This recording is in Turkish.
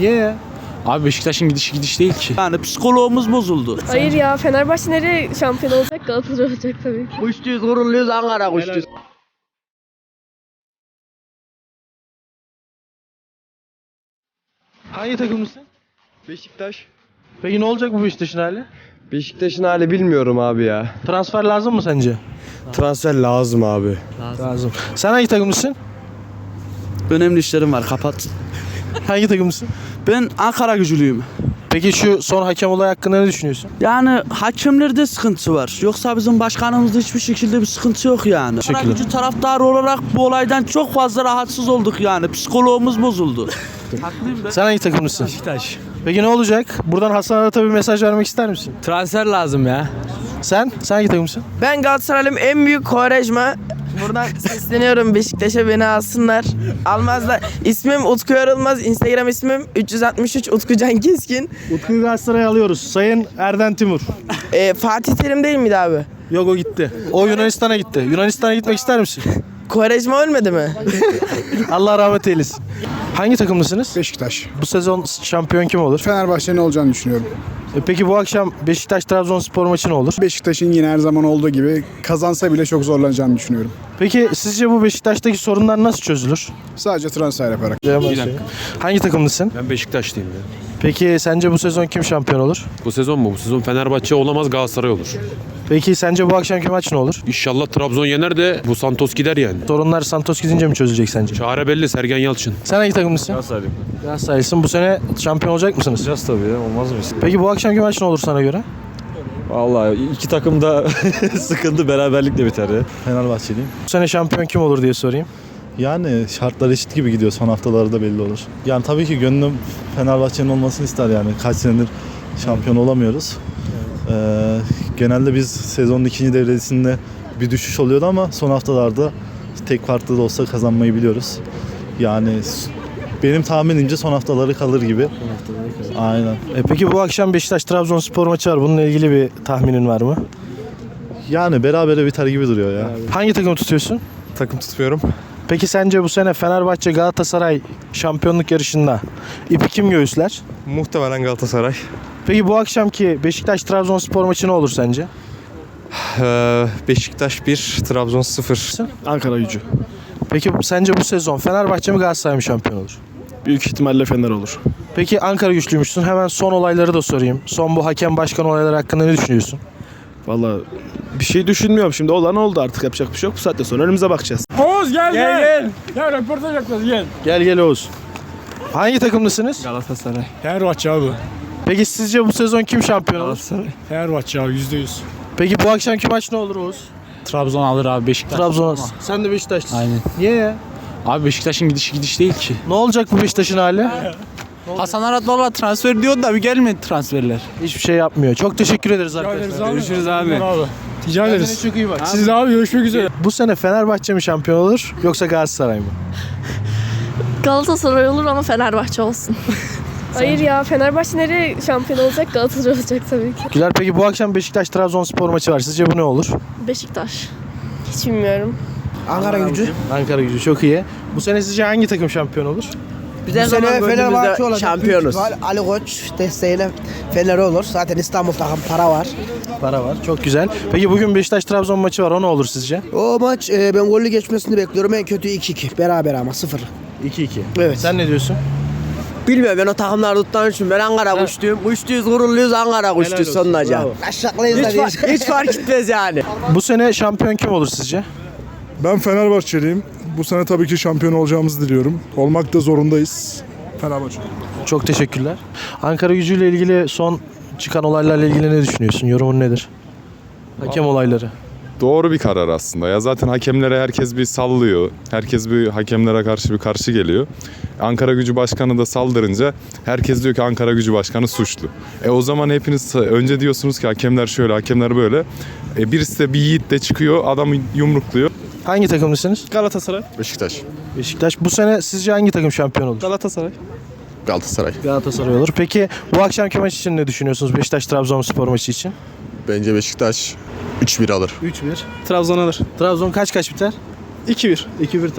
Niye ya? Abi Beşiktaş'ın gidişi gidiş değil ki. Yani psikologumuz bozuldu. Hayır ya Fenerbahçe nereye şampiyon olacak? Galatasaray olacak tabii ki. Kuşçuyuz, gururluyuz, Ankara kuşçuyuz. Hangi takımlısın? Beşiktaş. Peki ne olacak bu Beşiktaş'ın hali? Beşiktaş'ın hali bilmiyorum abi ya. Transfer lazım mı sence? Transfer lazım abi. Lazım. Sen hangi takımlısın? Önemli işlerim var kapat. Hangi takımlısın? Ben Ankara gücülüyüm. Peki şu son hakem olay hakkında ne düşünüyorsun? Yani hakemlerde sıkıntı var. Yoksa bizim başkanımızda hiçbir şekilde bir sıkıntı yok yani. Ankara Teşekkürler. gücü taraftarı olarak bu olaydan çok fazla rahatsız olduk yani. Psikologumuz bozuldu. Haklıyım ben. Sen hangi takımlısın? Beşiktaş. Peki ne olacak? Buradan Hasan Arat'a bir mesaj vermek ister misin? Transfer lazım ya. Sen? Sen hangi takımlısın? Ben Galatasaraylıyım en büyük Kovarejma. Buradan sesleniyorum Beşiktaş'a beni alsınlar. Almazlar. İsmim Utku Yorulmaz. Instagram ismim 363 Utku Can Keskin. Utku'yu Galatasaray'a alıyoruz. Sayın Erden Timur. Ee, Fatih Terim değil miydi abi? Yok o gitti. O Yunanistan'a gitti. Yunanistan'a gitmek ister misin? Kovarejma ölmedi mi? Allah rahmet eylesin. Hangi takımlısınız? Beşiktaş. Bu sezon şampiyon kim olur? Fenerbahçe'nin olacağını düşünüyorum. E Peki bu akşam Beşiktaş Trabzonspor maçı ne olur? Beşiktaş'ın yine her zaman olduğu gibi kazansa bile çok zorlanacağını düşünüyorum. Peki sizce bu Beşiktaş'taki sorunlar nasıl çözülür? Sadece transfer yaparak. Hangi takımlısın? Ben Beşiktaşlıyım ya. Peki sence bu sezon kim şampiyon olur? Bu sezon mu? Bu sezon Fenerbahçe olamaz Galatasaray olur. Peki sence bu akşamki maç ne olur? İnşallah Trabzon yener de bu Santos gider yani. Sorunlar Santos gidince mi çözülecek sence? Çare belli Sergen Yalçın. Sen hangi takımlısın? Galatasaraylıyım. Galatasaraylısın. Bu sene şampiyon olacak mısınız? Olacağız tabii ya. Olmaz mı? Peki bu akşamki maç ne olur sana göre? Vallahi iki takım da sıkıntı beraberlikle biter ya. Fenerbahçeliyim. Bu sene şampiyon kim olur diye sorayım. Yani şartlar eşit gibi gidiyor. Son haftalarda belli olur. Yani tabii ki gönlüm Fenerbahçe'nin olmasını ister yani. Kaç senedir şampiyon olamıyoruz. Ee, genelde biz sezonun ikinci devresinde bir düşüş oluyordu ama son haftalarda tek farklı da olsa kazanmayı biliyoruz. Yani benim tahminimce son haftaları kalır gibi. Aynen. E peki bu akşam Beşiktaş Trabzonspor maçı var. Bununla ilgili bir tahminin var mı? Yani berabere biter gibi duruyor ya. Hangi takımı tutuyorsun? Takım tutmuyorum. Peki sence bu sene Fenerbahçe Galatasaray şampiyonluk yarışında ipi kim göğüsler? Muhtemelen Galatasaray. Peki bu akşamki Beşiktaş Trabzonspor maçı ne olur sence? Ee, Beşiktaş 1, Trabzon 0. Ankara Gücü. Peki sence bu sezon Fenerbahçe mi Galatasaray mı şampiyon olur? Büyük ihtimalle Fener olur. Peki Ankara güçlüymüşsün. Hemen son olayları da sorayım. Son bu hakem başkan olayları hakkında ne düşünüyorsun? Valla bir şey düşünmüyorum şimdi. Olan oldu artık yapacak bir şey yok. Bu saatten sonra önümüze bakacağız. Gel gel. Ya röportaj yapacağız gel. Gel gel Oğuz. Hangi takımlısınız? Galatasaray. Fenerbahçe abi. Peki sizce bu sezon kim şampiyon olur? Galatasaray. Fenerbahçe abi yüzde yüz. Peki bu akşamki maç ne olur Oğuz? Trabzon alır abi Beşiktaş. Trabzon. Sen de Beşiktaşlısın. Aynen. Niye ya? Abi Beşiktaş'ın gidişi gidiş değil ki. Ne olacak bu Beşiktaş'ın hali? Hasan Arat valla transfer diyor da bir gelmedi transferler. Hiçbir şey yapmıyor. Çok teşekkür ederiz arkadaşlar. Görüşürüz abi. Rica Kendine çok iyi bak. Siz de abi görüşmek üzere. Bu sene Fenerbahçe mi şampiyon olur yoksa Galatasaray mı? Galatasaray olur ama Fenerbahçe olsun. Hayır ya Fenerbahçe nereye şampiyon olacak? Galatasaray olacak tabii ki. Güler peki bu akşam Beşiktaş Trabzonspor maçı var. Sizce bu ne olur? Beşiktaş. Hiç bilmiyorum. Ankara gücü. Ankara gücü çok iyi. Bu sene sizce hangi takım şampiyon olur? Biz her zaman Fenerbahçe şampiyonuz. Ali Koç desteğiyle Fener olur. Zaten İstanbul takım para var. Para var. Çok güzel. Peki bugün Beşiktaş Trabzon maçı var. O ne olur sizce? O maç e, ben gollü geçmesini bekliyorum. En kötü 2-2. Beraber ama 0. 2-2. Evet. Sen ne diyorsun? Bilmiyorum ben o takımları tuttuğum için ben Ankara kuşluyum. Kuşluyuz, gururluyuz, Ankara kuşluyuz olsun, sonuca. bravo. Aşaklıyız hiç, fa- hiç fark etmez yani. Bu sene şampiyon kim olur sizce? Ben Fenerbahçeliyim. Bu sene tabii ki şampiyon olacağımızı diliyorum. Olmak da zorundayız. Fenerbahçe. Çok teşekkürler. Ankara gücüyle ilgili son çıkan olaylarla ilgili ne düşünüyorsun? Yorumun nedir? Hakem olayları. Doğru bir karar aslında. Ya zaten hakemlere herkes bir sallıyor. Herkes bir hakemlere karşı bir karşı geliyor. Ankara Gücü Başkanı da saldırınca herkes diyor ki Ankara Gücü Başkanı suçlu. E o zaman hepiniz önce diyorsunuz ki hakemler şöyle, hakemler böyle. E birisi de bir yiğit de çıkıyor, adamı yumrukluyor. Hangi takımlısınız? Galatasaray. Beşiktaş. Beşiktaş. Bu sene sizce hangi takım şampiyon olur? Galatasaray. Galatasaray. Galatasaray olur. Peki bu akşamki maç için ne düşünüyorsunuz? Beşiktaş Trabzonspor maçı için? Bence Beşiktaş 3-1 alır. 3-1. Trabzon alır. Trabzon kaç kaç biter? 2-1. 2-1 Trabzon.